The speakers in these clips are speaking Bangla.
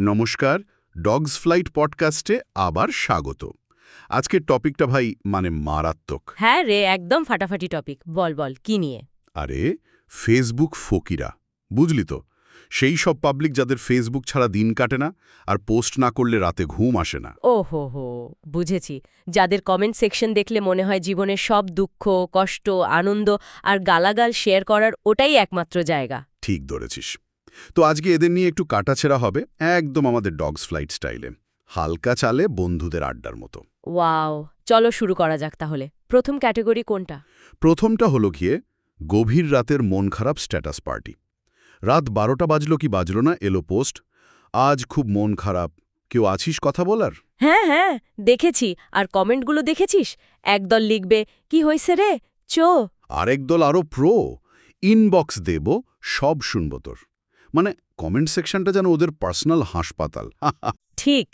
নমস্কার ডগস ফ্লাইট পডকাস্টে আবার স্বাগত। আজকের টপিকটা ভাই মানে মারাত্মক। হ্যাঁ রে একদম ফাটাফাটি টপিক। বল বল কি নিয়ে? আরে ফেসবুক ফকিরা। বুঝলি তো? সেই সব পাবলিক যাদের ফেসবুক ছাড়া দিন কাটে না আর পোস্ট না করলে রাতে ঘুম আসে না। ও হো হো বুঝেছি। যাদের কমেন্ট সেকশন দেখলে মনে হয় জীবনের সব দুঃখ কষ্ট আনন্দ আর গালাগাল শেয়ার করার ওটাই একমাত্র জায়গা। ঠিক ধরেছিস। তো আজকে এদের নিয়ে একটু কাটাছেড়া হবে একদম আমাদের ডগস ফ্লাইট স্টাইলে হালকা চালে বন্ধুদের আড্ডার মতো। ওয়াও চলো শুরু করা যাক তাহলে। প্রথম ক্যাটাগরি কোনটা? প্রথমটা হলো গিয়ে গভীর রাতের মন খারাপ স্ট্যাটাস পার্টি। রাত বারোটা বাজলো কি বাজলো না এলো পোস্ট আজ খুব মন খারাপ। কেউ আছিস কথা বলার? হ্যাঁ হ্যাঁ দেখেছি। আর কমেন্টগুলো দেখেছিস? একদল লিখবে কি হয়েছে রে? চো। আরেক দল আরও প্রো ইনবক্স দেব সব শুনব তোর। মানে কমেন্ট সেকশনটা যেন ওদের পার্সোনাল হাসপাতাল। ঠিক।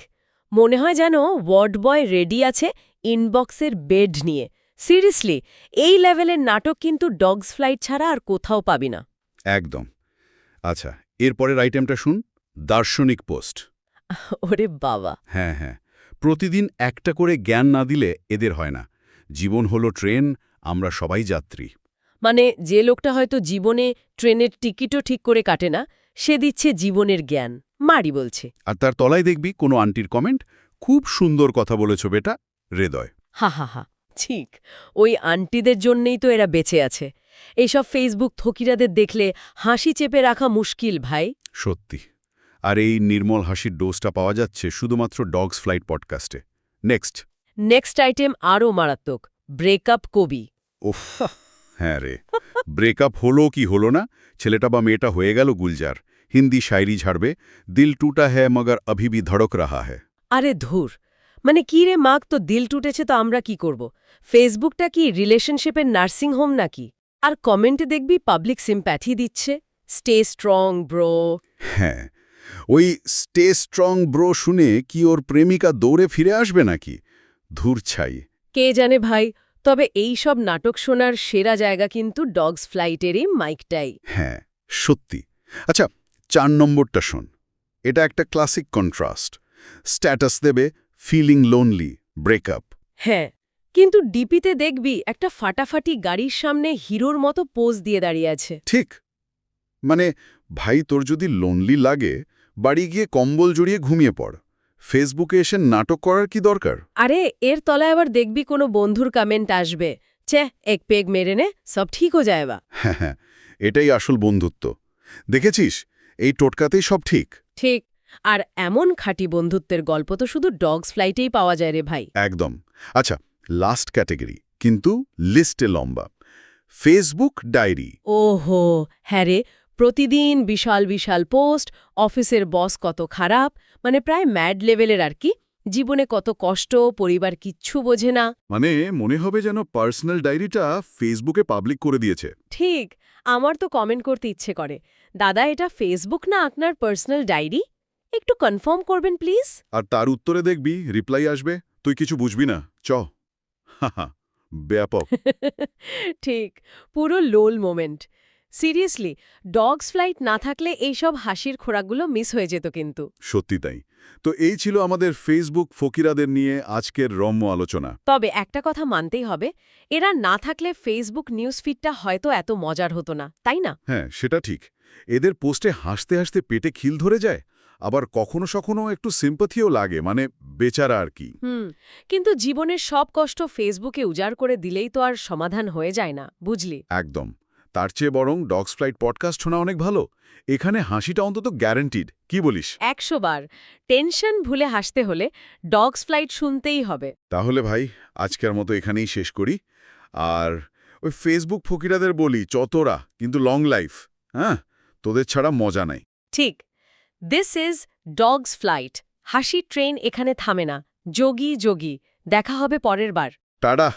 মনে হয় যেন ওয়ার্ড বয় রেডি আছে ইনবক্সের বেড নিয়ে। সিরিয়াসলি এই লেভেলের নাটক কিন্তু ডগস ফ্লাইট ছাড়া আর কোথাও পাবি না। একদম। আচ্ছা এরপরের আইটেমটা শুন। দার্শনিক পোস্ট। ওরে বাবা। হ্যাঁ হ্যাঁ। প্রতিদিন একটা করে জ্ঞান না দিলে এদের হয় না। জীবন হলো ট্রেন আমরা সবাই যাত্রী। মানে যে লোকটা হয়তো জীবনে ট্রেনের টিকিটও ঠিক করে কাটে না সে দিচ্ছে জীবনের জ্ঞান। মারি বলছে। আর তার তলায় দেখবি কোনো আন্টির কমেন্ট খুব সুন্দর কথা বলেছ বেটা হৃদয়। হা হা হা। ঠিক ওই আন্টিদের জন্যেই তো এরা বেঁচে আছে। এইসব ফেসবুক থকিরাদের দেখলে হাসি চেপে রাখা মুশকিল ভাই। সত্যি। আর এই নির্মল হাসির ডোজটা পাওয়া যাচ্ছে শুধুমাত্র ডগস ফ্লাইট পডকাস্টে। নেক্সট। নেক্সট আইটেম আরও মারাত্মক ব্রেকআপ কবি। ওফ হ্যাঁ রে। ব্রেকআপ হলো কি হলো না? ছেলেটা বা মেয়েটা হয়ে গেল গুলজার। হিন্দি শায়রি ঝাড়বে। দিল টুটা হ্যায় মগর অভি ভি ধড়ক রাহা হ্যায়। আরে ধুর। মানে কি রে মাক তো দিল টুটেছে তো আমরা কি করব? ফেসবুকটা কি রিলেশনশিপের নার্সিং হোম নাকি? আর কমেন্টে দেখবি পাবলিক সিম্প্যাথি দিচ্ছে। স্টে স্ট্রং ব্রো হ্যাঁ। ওই স্টে স্ট্রং ব্রো শুনে কি ওর প্রেমিকা দৌড়ে ফিরে আসবে নাকি? ধূর ছাই। কে জানে ভাই তবে এই সব নাটক শোনার সেরা জায়গা কিন্তু ডগস ফ্লাইটেরই মাইকটাই হ্যাঁ সত্যি। আচ্ছা চার নম্বরটা শোন। এটা একটা ক্লাসিক কন্ট্রাস্ট। স্ট্যাটাস দেবে ফিলিং লোনলি ব্রেকআপ হ্যাঁ কিন্তু ডিপিতে দেখবি একটা ফাটাফাটি গাড়ির সামনে হিরোর মতো পোজ দিয়ে দাঁড়িয়ে আছে। ঠিক। মানে ভাই তোর যদি লোনলি লাগে বাড়ি গিয়ে কম্বল জড়িয়ে ঘুমিয়ে পড়। ফেসবুকে এসে নাটক করার কি দরকার? আরে এর তলায় আবার দেখবি কোনো বন্ধুর কমেন্ট আসবে। চে এক পেগ মেরে নে সব ঠিক হয়ে যায়বা। হ্যাঁ হ্যাঁ এটাই আসল বন্ধুত্ব। দেখেছিস? এই টোটকাতেই সব ঠিক। ঠিক। আর এমন খাঁটি বন্ধুত্বের গল্প তো শুধু ডগস ফ্লাইটেই পাওয়া যায় রে ভাই। একদম। আচ্ছা লাস্ট ক্যাটেগরি কিন্তু লিস্টে লম্বা। ফেসবুক ডায়েরি ওহো হ্যাঁ রে প্রতিদিন বিশাল বিশাল পোস্ট অফিসের বস কত খারাপ মানে প্রায় ম্যাড লেভেলের আর কি। জীবনে কত কষ্ট পরিবার কিচ্ছু বোঝে না। মানে মনে হবে যেন পার্সোনাল ডায়েরিটা ফেসবুকে পাবলিক করে দিয়েছে। ঠিক আমার তো কমেন্ট করতে ইচ্ছে করে। দাদা এটা ফেসবুক না আপনার পার্সোনাল ডায়েরি? একটু কনফার্ম করবেন প্লিজ আর তার উত্তরে দেখবি রিপ্লাই আসবে তুই কিছু বুঝবি না চ। ব্যাপক। ঠিক পুরো lol moment seriously dogs flight না থাকলে এইসব হাসির খোরাকগুলো মিস হয়ে যেত কিন্তু। সত্যি তাই। তো এই ছিল আমাদের ফেসবুক ফকিরাদের নিয়ে আজকের রম্য আলোচনা। তবে একটা কথা মানতেই হবে এরা না থাকলে ফেসবুক নিউজ ফিডটা হয়তো এত মজার হতো না তাই না? হ্যাঁ সেটা ঠিক। এদের পোস্টে হাসতে হাসতে পেটে খিল ধরে যায় আবার কখনো সখনো একটু সিম্পথিও লাগে মানে বেচারা আর কি। হুম কিন্তু জীবনের সব কষ্ট ফেসবুকে উজাড় করে দিলেই তো আর সমাধান হয়ে যায় না বুঝলি? একদম। তার চেয়ে বরং ডগস ফ্লাইট পডকাস্ট শোনা অনেক ভালো। এখানে হাসিটা অন্তত গ্যারান্টিড কি বলিস? একশো বার। টেনশন ভুলে হাসতে হলে ডগস ফ্লাইট শুনতেই হবে। তাহলে ভাই আজকের মতো এখানেই শেষ করি। আর ওই ফেসবুক ফকিরাদের বলি চতরা কিন্তু লং লাইফ হ্যাঁ? তোদের ছাড়া মজা নাই। ঠিক। This is dogs flight. হাসি ট্রেন এখানে থামে না। যোগী যোগী। দেখা হবে পরের বার। টাডা